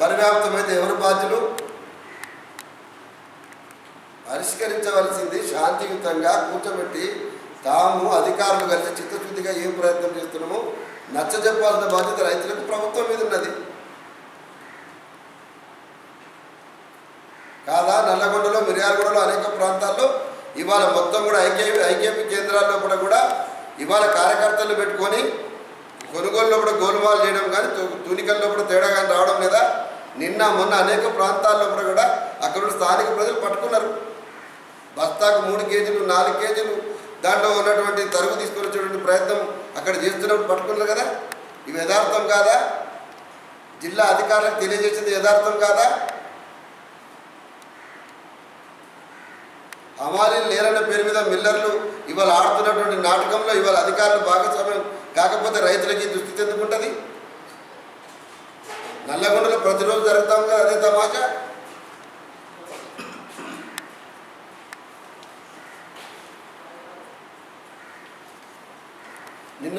పరివ్యాప్తమైతే ఎవరు బాధ్యులు? పరిష్కరించవలసింది శాంతియుతంగా కూర్చోబెట్టి తాము అధికారులు కలిసి చిత్తశుద్ధిగా ఏం ప్రయత్నం చేస్తున్నామో నచ్చజెప్పాల్సిన బాధ్యత రైతులకు ప్రభుత్వం మీద ఉన్నది. కాదా? నల్లగొండలో మిర్యాలగూడలో అనేక ప్రాంతాల్లో ఇవాళ మొత్తం కూడా ఐకే ఐకేపీ కేంద్రాల్లో కూడా కూడా ఇవాళ కార్యకర్తలు పెట్టుకొని కొనుగోలులో కూడా గోలుమాలు చేయడం కానీ తు- కూడా తేడా కానీ రావడం లేదా? నిన్న మొన్న అనేక ప్రాంతాల్లో కూడా అక్కడ ఉన్న స్థానిక ప్రజలు పట్టుకున్నారు. బస్తాకు మూడు కేజీలు నాలుగు కేజీలు దాంట్లో ఉన్నటువంటి తరుగు తీసుకొచ్చేటువంటి ప్రయత్నం అక్కడ చేస్తున్నప్పుడు పట్టుకున్నారు కదా? ఇవి యథార్థం కాదా? జిల్లా అధికారులకు తెలియజేసింది యథార్థం కాదా? హమాలీలు లేరన్న పేరు మీద మిల్లర్లు ఇవాళ ఆడుతున్నటువంటి నాటకంలో ఇవాళ అధికారులు భాగస్వామ్యం కాకపోతే రైతులకి దుస్థితి ఎందుకుంటుంది? నల్లగొండలో ప్రతిరోజు జరుగుతాం కదా అదే తమాషా?